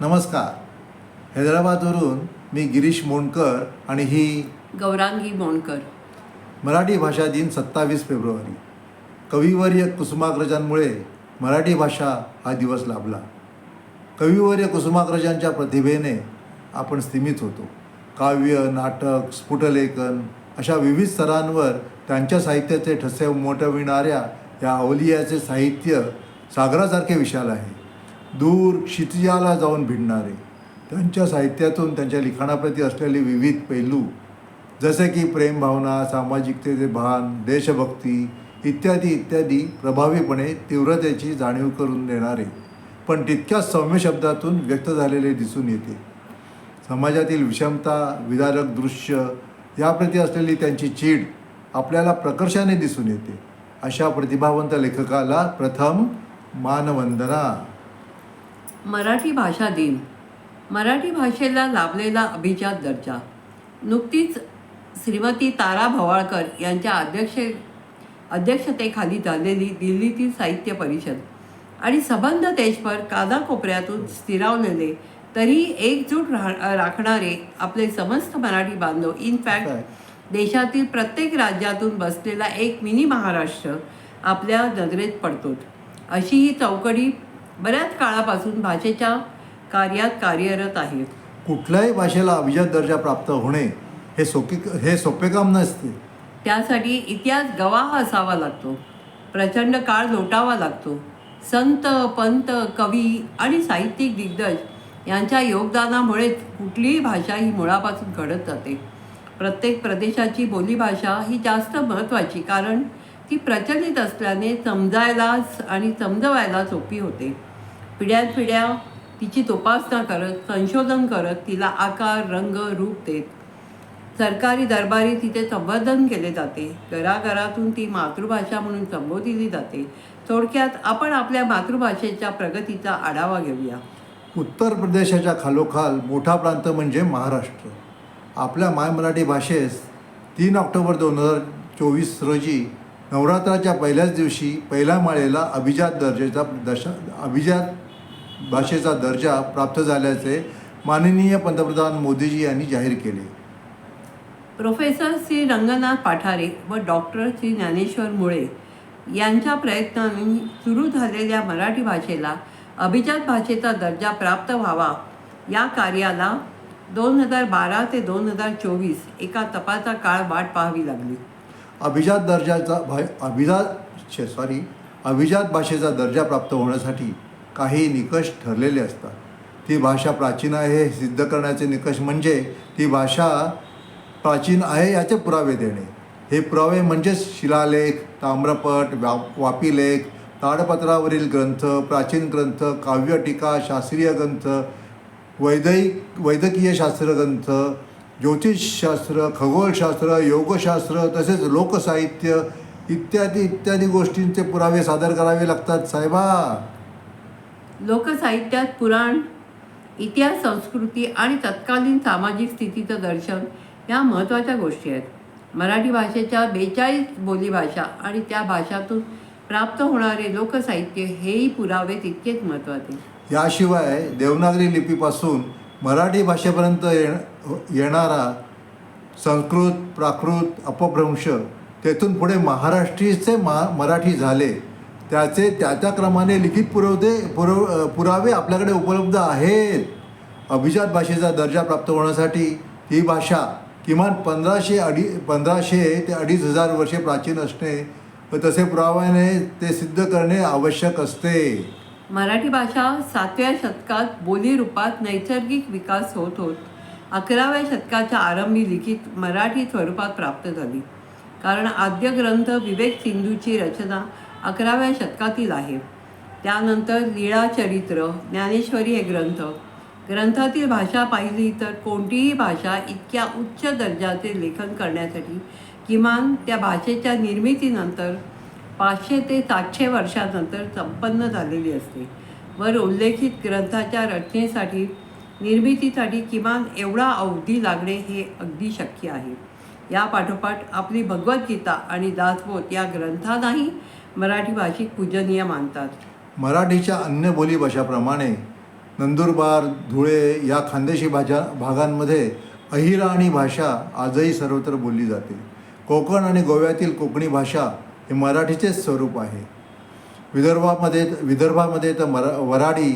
नमस्कार. हैदराबादवरून मी गिरीश मोंडकर आणि ही गौरांगी मोणकर. मराठी भाषा दिन सत्तावीस फेब्रुवारी. कविवर्य कुसुमाग्रजांमुळे मराठी भाषा हा दिवस लाभला. कविवर्य कुसुमाग्रजांच्या प्रतिभेने आपण स्थिमित होतो. काव्य नाटक स्फुटलेखन अशा विविध स्तरांवर त्यांच्या साहित्याचे ठसे उमटविणाऱ्या या अवलियाचे साहित्य सागरासारखे विशाल आहे. दूर क्षितिजाला जाऊन भिडणारे. त्यांच्या साहित्यातून त्यांच्या लिखाणाप्रती असलेले विविध पैलू जसे की प्रेमभावना सामाजिकतेचे भान देशभक्ती इत्यादी इत्यादी प्रभावीपणे तीव्रतेची जाणीव करून देणारे. पण तितक्याच सौम्य शब्दातून व्यक्त झालेले दिसून येते. समाजातील विषमता विदारक दृश्य याप्रती असलेली त्यांची चीड आपल्याला प्रकर्षाने दिसून येते. अशा प्रतिभावंत लेखकाला प्रथम मानवंदना. मराठी भाषा दिन. मराठी भाषेला लाभलेला अभिजात दर्जा. नुकतीच श्रीमती तारा भवाळकर यांच्या अध्यक्ष अध्यक्षतेखाली झालेली दिल्लीतील साहित्य परिषद आणि सबंध देशभर कानाकोपऱ्यातून स्थिरावलेले तरी एकजूट राह राखणारे आपले समस्त मराठी बांधव इनफॅक्ट देशातील प्रत्येक राज्यातून बसलेला एक मिनी महाराष्ट्र आपल्या नजरेत पडतो अशी ही चौकडी बऱ्याच काळापासून भाषेच्या कार्यात कार्यरत आहे. कुठल्याही भाषेला अभिजात दर्जा प्राप्त होणे हे सोपी हे सोपे काम नसते. त्यासाठी इतिहास गवाह असावा लागतो. प्रचंड काळ लोटावा लागतो. संत पंत कवी आणि साहित्यिक दिग्गज यांच्या योगदानामुळेच कुठलीही भाषा ही मुळापासून घडत जाते. प्रत्येक प्रदेशाची बोलीभाषा ही जास्त महत्त्वाची कारण ती प्रचलित असल्याने समजायला आणि समजवायला सोपी होते. पिढ्यानपिढ्या तिची जोपासना करत संशोधन करत तिला आकार रंग रूप देत. सरकारी दरबारी तिचे संवर्धन केले जाते. घराघरातून ती मातृभाषा म्हणून संबोधिली जाते. थोडक्यात आपण आपल्या मातृभाषेच्या प्रगतीचा आढावा घेऊया. उत्तर प्रदेशाच्या खालोखाल मोठा प्रांत म्हणजे महाराष्ट्र. आपल्या माय मराठी भाषेस तीन ऑक्टोबर दोन हजार चोवीस रोजी नवरात्राच्या पहिल्याच दिवशी पहिल्या माळेला अभिजात दर्जाचा दशा अभिजात भाषेचा दर्जा प्राप्त झाल्याचे माननीय पंतप्रधान मोदीजी यांनी जाहीर केले. प्रोफेसर श्री रंगनाथ पाठारे व डॉक्टर श्री ज्ञानेश्वर मुळे यांच्या प्रयत्नांनी सुरू झालेल्या मराठी भाषेला अभिजात भाषेचा दर्जा प्राप्त व्हावा या कार्याला दोन हजार बारा ते दोन हजार चोवीस एका तपाचा काळ वाट पाहावी लागली. अभिजात दर्जाचा भा अभिजात सॉरी अभिजात भाषेचा दर्जा प्राप्त होण्यासाठी काही निकष ठरलेले असतात. ती भाषा प्राचीन आहे हे सिद्ध करण्याचे निकष म्हणजे ती भाषा प्राचीन आहे याचे पुरावे देणे. हे पुरावे म्हणजेच शिलालेख ताम्रपट व्या वापीलेख ताडपत्रावरील ग्रंथ प्राचीन ग्रंथ काव्य टीका शास्त्रीय ग्रंथ वैदयिक वैद्यकीय शास्त्रग्रंथ ज्योतिषशास्त्र खगोलशास्त्र योगशास्त्र तसेच लोकसाहित्य इत्यादी इत्यादी गोष्टींचे पुरावे सादर करावे लागतात साहेबा. लोकसाहित्यात पुराण इतिहास संस्कृती आणि तत्कालीन सामाजिक स्थितीचं दर्शन या महत्त्वाच्या गोष्टी आहेत. मराठी भाषेच्या बेचाळीस बोलीभाषा आणि त्या भाषातून प्राप्त होणारे लोकसाहित्य हेही पुरावे तितकेच महत्त्वाचे. याशिवाय देवनागरी लिपीपासून मराठी भाषेपर्यंत येण येणारा संस्कृत प्राकृत अपभ्रंश तेथून पुढे महाराष्ट्रीचे मा मराठी झाले. त्याचे त्या त्या क्रमाने लिखित पुरवते पुरव पुरावे आपल्याकडे उपलब्ध आहेत. अभिजात भाषेचा दर्जा प्राप्त होण्यासाठी ही भाषा किमान पंधराशे अडी पंधराशे ते अडीच हजार वर्षे प्राचीन असणे व तसे पुराव्याने ते सिद्ध करणे आवश्यक असते. मराठी भाषा सातव्या शतकात बोली रूपात नैसर्गिक विकास होत होत अकराव्या शतकाच्या आरंभी लिखित मराठी स्वरूपात प्राप्त झाली. कारण आद्य ग्रंथ विवेक सिंधूची रचना अकराव्या शतकातील आहे. त्यानंतर लीळाचरित्र ज्ञानेश्वरी हे ग्रंथ. ग्रंथातील भाषा पाहिली तर कोणतीही भाषा इतक्या उच्च दर्जाचे लेखन करण्यासाठी किमान त्या भाषेच्या निर्मितीनंतर पाचशे ते सातशे वर्षानंतर संपन्न झालेली असते. वर उल्लेखित ग्रंथाच्या रचनेसाठी निर्मितीसाठी किमान एवढा अवधी लागणे हे अगदी शक्य आहे. या पाठोपाठ आपली भगवद्गीता आणि दासबोध या ग्रंथांनाही मराठी भाषिक पूजनीय मानतात. मराठीच्या अन्य बोलीभाषाप्रमाणे नंदुरबार धुळे या खानदेशी भाषा भागांमध्ये अहिराणी भाषा आजही सर्वत्र बोलली जाते. कोकण आणि गोव्यातील कोकणी भाषा हे मराठीचेच स्वरूप आहे. विदर्भामध्ये विदर्भामध्ये तर मरा वराडी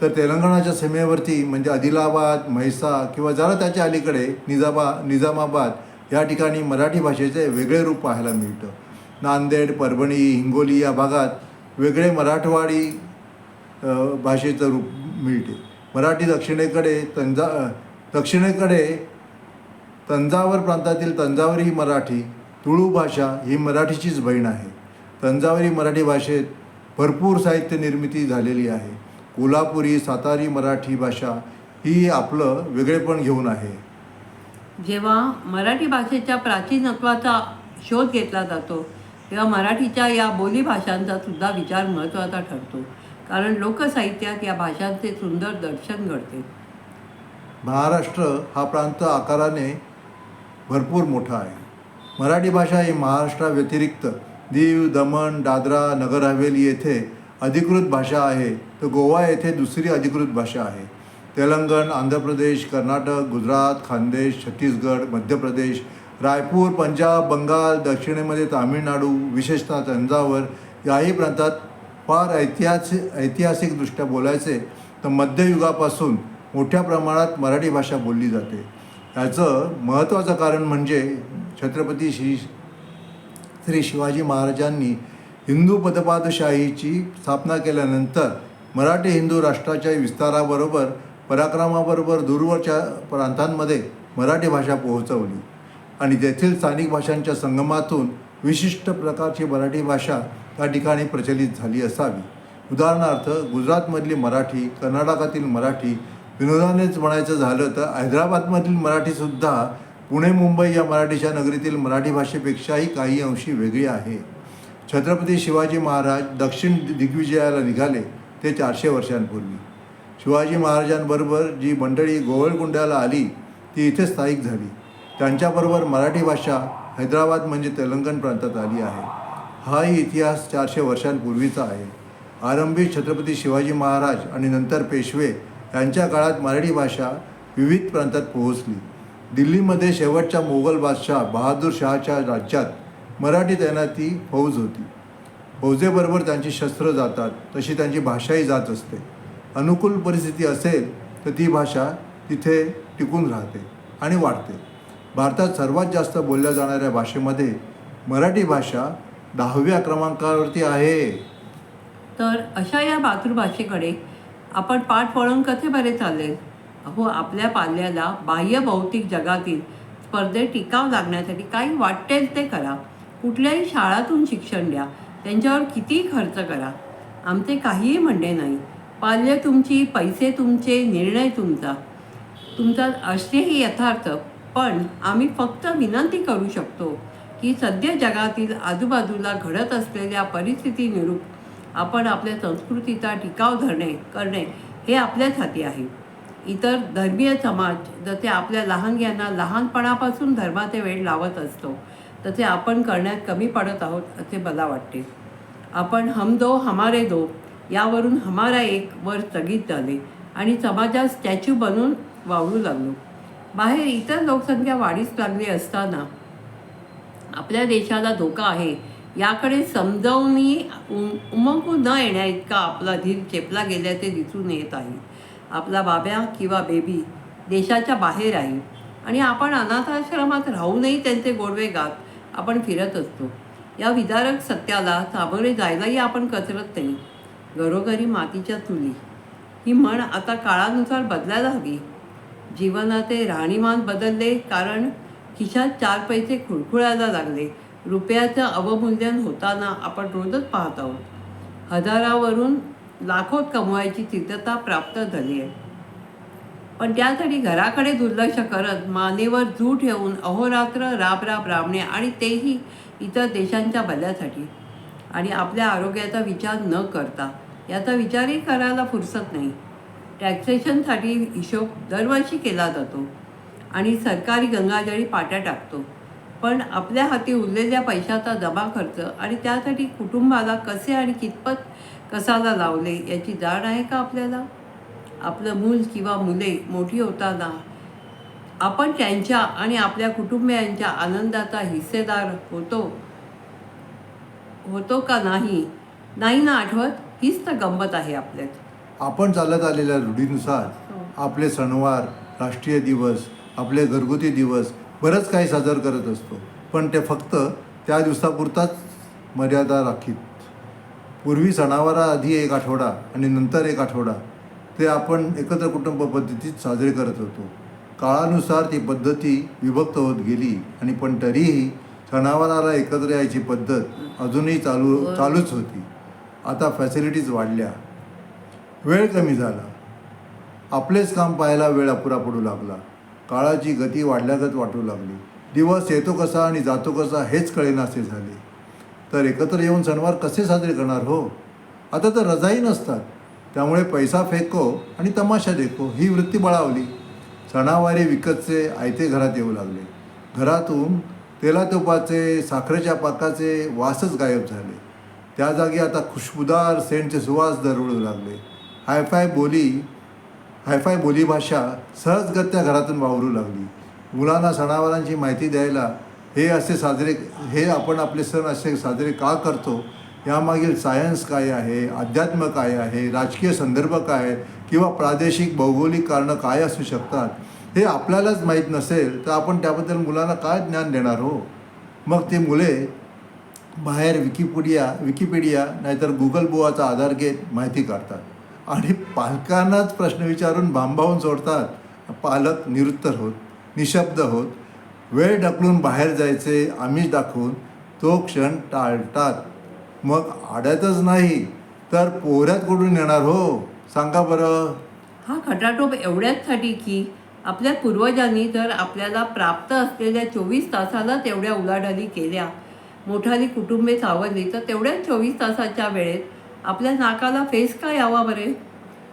तर तेलंगणाच्या सीमेवरती म्हणजे आदिलाबाद म्हैसा किंवा जरा त्याच्या अलीकडे निजाबा निजामाबाद या ठिकाणी मराठी भाषेचे वेगळे रूप पाहायला मिळतं. नांदेड परभणी हिंगोली या भागात वेगळे मराठवाडी भाषेचं रूप मिळते. मराठी दक्षिणेकडे तंजा दक्षिणेकडे तंजावर प्रांतातील तंजावरी मराठी तुळू भाषा ही मराठीचीच बहीण आहे. तंजावरी मराठी भाषेत भरपूर साहित्य निर्मिती झालेली आहे. कोल्हापुरी सातारी मराठी भाषा ही आपलं वेगळेपण घेऊन आहे. जेव्हा मराठी भाषेच्या प्राचीनत्वाचा शोध घेतला जातो तेव्हा मराठीच्या या बोलीभाषांचा सुद्धा विचार महत्त्वाचा ठरतो. कारण लोकसाहित्यात या भाषांचे सुंदर दर्शन घडते. महाराष्ट्र हा प्रांत आकाराने भरपूर मोठा आहे. मराठी भाषा ही महाराष्ट्राव्यतिरिक्त दीव दमण दादरा नगर हवेली येथे अधिकृत भाषा आहे. तर गोवा येथे दुसरी अधिकृत भाषा आहे. तेलंगण आंध्र प्रदेश कर्नाटक गुजरात खानदेश छत्तीसगड मध्य प्रदेश रायपूर पंजाब बंगाल दक्षिणेमध्ये तामिळनाडू विशेषतः तंजावर याही प्रांतात फार ऐतिहासिक ऐतिहासिकदृष्ट्या बोलायचे तर मध्ययुगापासून मोठ्या प्रमाणात मराठी भाषा बोलली जाते. याचं महत्त्वाचं कारण म्हणजे छत्रपती श्री श्री शिवाजी महाराजांनी हिंदू पदपादशाहीची स्थापना केल्यानंतर मराठी हिंदू राष्ट्राच्या विस्ताराबरोबर पराक्रमाबरोबर दूरवरच्या प्रांतांमध्ये मराठी भाषा पोहोचवली. आणि तेथील स्थानिक भाषांच्या संगमातून विशिष्ट प्रकारची मराठी भाषा त्या ठिकाणी प्रचलित झाली असावी. उदाहरणार्थ गुजरातमधली मराठी कर्नाटकातील मराठी विनोदानेच म्हणायचं झालं तर हैदराबादमधील मराठीसुद्धा पुणे मुंबई या मराठीच्या नगरीतील मराठी भाषेपेक्षाही काही अंशी वेगळी आहे. छत्रपती शिवाजी महाराज दक्षिण दिग्विजयाला निघाले ते चारशे वर्षांपूर्वी. शिवाजी महाराजांबरोबर जी मंडळी गोवळकुंड्याला आली ती इथे स्थायिक झाली. त्यांच्याबरोबर मराठी भाषा हैदराबाद म्हणजे तेलंगण प्रांतात आली आहे. हाही इतिहास चारशे वर्षांपूर्वीचा आहे. आरंभी छत्रपती शिवाजी महाराज आणि नंतर पेशवे यांच्या काळात मराठी भाषा विविध प्रांतात पोहोचली. दिल्लीमध्ये शेवटच्या मोगल बादशाह बहादूर शहाच्या राज्यात मराठी तैनाती फौज होती. फौजेबरोबर त्यांची शस्त्र जातात तशी त्यांची भाषाही जात असते. अनुकूल परिस्थिती असेल तर ती भाषा तिथे टिकून राहते आणि वाढते. भारतात सर्वात जास्त बोलल्या जाणाऱ्या भाषेमध्ये मराठी भाषा दहाव्या क्रमांकावरती आहे. तर अशा या मातृभाषेकडे आपण पाठ वळून कसे बरे चालले? अहो आपल्या पाल्याला बाह्य भौतिक जगातील स्पर्धेत टिकाव लागण्यासाठी काही वाटेल ते करा. कुठल्याही शाळातून शिक्षण द्या. त्यांच्यावर किती खर्च करा. आमचे काहीही म्हणणे नाही. पाल्य तुमची पैसे तुमचे निर्णय तुमचा. तुमचा असेही यथार्थ पण आम्ही फक्त विनंती करू शकतो की सध्या जगातील आजूबाजूला घडत असलेल्या परिस्थिती निरूप आपण आपल्या संस्कृतीचा टिकाव धरणे करणे हे आपल्याच हाती आहे. इतर धर्मीय समाज जसे आपल्या लहानग्यांना लहानपणापासून धर्माचे वेळ लावत असतो तसे आपण करण्यात कमी पडत आहोत असे मला वाटते. आपण हम दो हमारे दो यावरून हमारा एक वर स्थगित झाले आणि समाजात स्टॅच्यू बनून वावरू लागलो. बाहेर इतर लोकसंख्या वाढीस लागली असताना आपल्या देशाला धोका आहे याकडे समजावूनही उम- उमंकू न येण्या इतका आपला धीर चेपला गेल्याचे दिसून येत आहे. आपला बाब्या किंवा बेबी देशाच्या बाहेर आहे आणि आपण अनाथाश्रमात राहूनही त्यांचे गोडवे गात आपण फिरत असतो. या विदारक सत्याला सामोरे जायलाही आपण कचरत नाही. घरोघरी मातीच्या चुली. ही म्हण आता काळानुसार बदलायला हवी. जीवनाचे राहणीमान बदलले कारण खिशात चार पैसे खुळखुळायला लागले. रुपयाचं अवमूल्यन होताना आपण रोजच पाहत आहोत. हजारावरून लाखोत कमवायची सिद्धता प्राप्त झाली आहे. पण त्यासाठी घराकडे दुर्लक्ष करत मानेवर जू ठेवून अहोरात्र राब राब राबणे आणि तेही इतर देशांच्या भल्यासाठी आणि आपल्या आरोग्याचा विचार न करता याचा विचारही करायला फुरसत नाही. टॅक्सेशनसाठी हिशोब दरवर्षी केला जातो आणि सरकारी गंगाजळी पाट्या टाकतो. पण आपल्या हाती उरलेल्या पैशाचा जमा खर्च आणि त्यासाठी कुटुंबाला कसे आणि कितपत कसाला लावले याची जाण आहे का आपल्याला? आपलं मूल किंवा मुले मोठी होताना आपण त्यांच्या आणि आपल्या कुटुंबियांच्या आनंदाचा हिस्सेदार होतो होतो का नाही नाही ना आठवत? हीच तर गंमत आहे आपल्यात. आपण चालत आलेल्या रूढीनुसार आपले सणवार राष्ट्रीय दिवस आपले घरगुती दिवस बरंच काही साजर करत असतो. पण ते फक्त त्या दिवसापुरताच मर्यादा राखीत. पूर्वी सणावाराआधी एक आठवडा आणि नंतर एक आठवडा ते आपण एकत्र कुटुंब पद्धतीत साजरे करत होतो. काळानुसार ती पद्धती विभक्त होत गेली आणि पण तरीही सणावाराला एकत्र यायची पद्धत अजूनही चालू चालूच होती. आता फॅसिलिटीज वाढल्या. वेळ कमी झाला. आपलेच काम पाहायला वेळ अपुरा पडू लागला. काळाची गती वाढल्यागत वाटू लागली. दिवस येतो कसा आणि जातो कसा हेच कळेनासे झाले. तर एकत्र येऊन सणवार कसे साजरे करणार हो? आता तर रजाही नसतात. त्यामुळे पैसा फेको आणि तमाशा देखो ही वृत्ती बळावली. सणावारी विकतचे आयते घरात येऊ लागले. घरातून तेलातोपाचे साखरेच्या पाकाचे वासच गायब झाले. त्या जागी आता खुशबुदार सेंटचे सुवास दरवळू लागले. हायफाय बोली हायफाय बोलीभाषा सहजगत्या घरातून वावरू लागली. मुलांना सणावारांची माहिती द्यायला हे असे साजरे हे आपण आपले सण असे साजरे का करतो? यामागील सायन्स काय आहे? अध्यात्म काय आहे? राजकीय संदर्भ काय आहे किंवा प्रादेशिक भौगोलिक कारणं काय असू शकतात? हे आपल्यालाच माहीत नसेल तर आपण त्याबद्दल मुलांना काय ज्ञान देणार हो? मग ते मुले बाहेर विकिपीडिया विकिपीडिया नाहीतर गुगल बुवाचा आधार घेत माहिती काढतात. आणि पालकांनाच प्रश्न विचारून भांबावून सोडतात. पालक निरुत्तर होत निशब्द होत वेळ ढकलून बाहेर जायचे आमिष दाखवून तो क्षण टाळतात. मग आड्यातच नाही तर पोहऱ्यात कुठून येणार हो? सांगा बरं. हा खटाटोप एवढ्याचसाठी की आपल्या पूर्वजांनी तर आपल्याला प्राप्त असलेल्या चोवीस तासाला तेवढ्या उलाढाली केल्या. मोठाली कुटुंबे सावरली तर तेवढ्याच चोवीस तासाच्या वेळेत आपल्या नाकाला फेस का यावा बरे?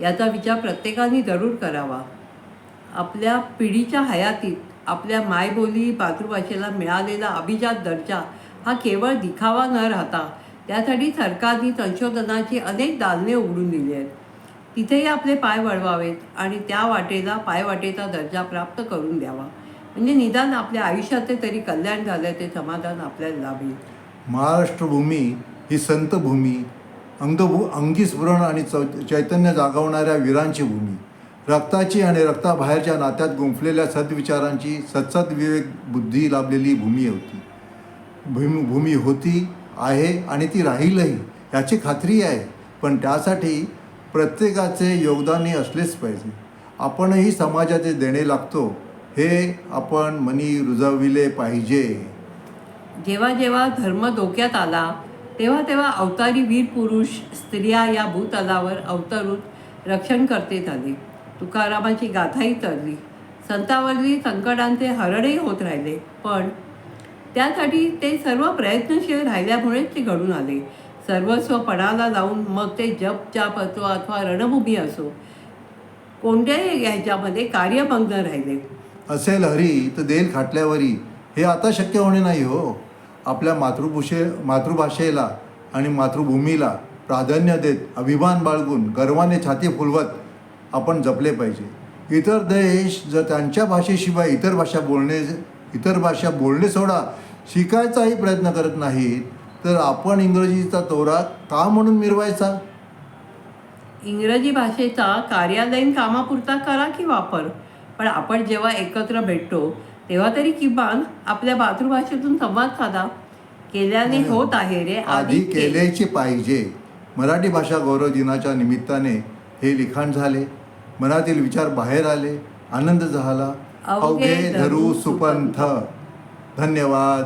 याचा विचार प्रत्येकाने जरूर करावा. आपल्या पिढीच्या हयातीत आपल्या मायबोली मातृभाषेला मिळालेला अभिजात दर्जा हा केवळ दिखावा न राहता त्यासाठी सरकारने संशोधनाची अनेक दालने उघडून दिली आहेत. तिथेही आपले पाय वळवावेत आणि त्या वाटेला पायवाटेचा दर्जा प्राप्त करून द्यावा. म्हणजे निदान आपल्या आयुष्याचे तरी कल्याण झालं ते समाधान आपल्याला लाभेल. महाराष्ट्रभूमी ही संतभूमी अंगभू अंगीस्फुरण आणि चौ चैतन्य जागवणाऱ्या वीरांची भूमी. रक्ताची आणि रक्ताबाहेरच्या नात्यात गुंफलेल्या सद्विचारांची सत्सद विवेक बुद्धी लाभलेली भूमी होती. भूमी भूमी होती आहे आणि ती राहीलही याची खात्री आहे. पण त्यासाठी प्रत्येकाचे योगदानही असलेच पाहिजे. आपणही समाजाचे देणे लागतो. हे आपण मनी रुजविले पाहिजे. जेव्हा जेव्हा धर्म धोक्यात आला तेव्हा तेव्हा अवतारी वीर पुरुष स्त्रिया या भूतलावर अवतरून रक्षण करते झाले तुकारामाची गाथाही तरली संतावरली संकटांचे हरणही होत राहिले. पण त्यासाठी ते सर्व प्रयत्नशील राहिल्यामुळेच ते घडून आले. सर्वस्व पणाला लावून मग ते जप जाप असो अथवा रणभूमी असो. कोणत्याही ह्याच्यामध्ये कार्यमग्न राहिले. असेल हरी तर देल खाटल्यावरी. हे आता शक्य होणे नाही हो. आपल्या मातृभूषे मातृभाषेला आणि मातृभूमीला प्राधान्य देत अभिमान बाळगून गर्वाने छाती फुलवत आपण जपले पाहिजे. इतर देश जर त्यांच्या भाषेशिवाय इतर भाषा बोलणे इतर भाषा बोलणे सोडा शिकायचाही प्रयत्न करत नाहीत तर आपण इंग्रजीचा तोरा का म्हणून मिरवायचा? इंग्रजी भाषेचा कार्यालयीन कामापुरता करा की वापर? पण आपण जेव्हा एकत्र भेटतो तेव्हा तरी किमान आपल्या मातृभाषेतून संवाद साधा. केल्याने होत आहे रे आधी केलेची पाहिजे. मराठी भाषा गौरव दिनाच्या निमित्ताने हे लिखाण झाले. मनातील विचार बाहेर आले. आनंद झाला. अवघे धरू सुपंथ. धन्यवाद.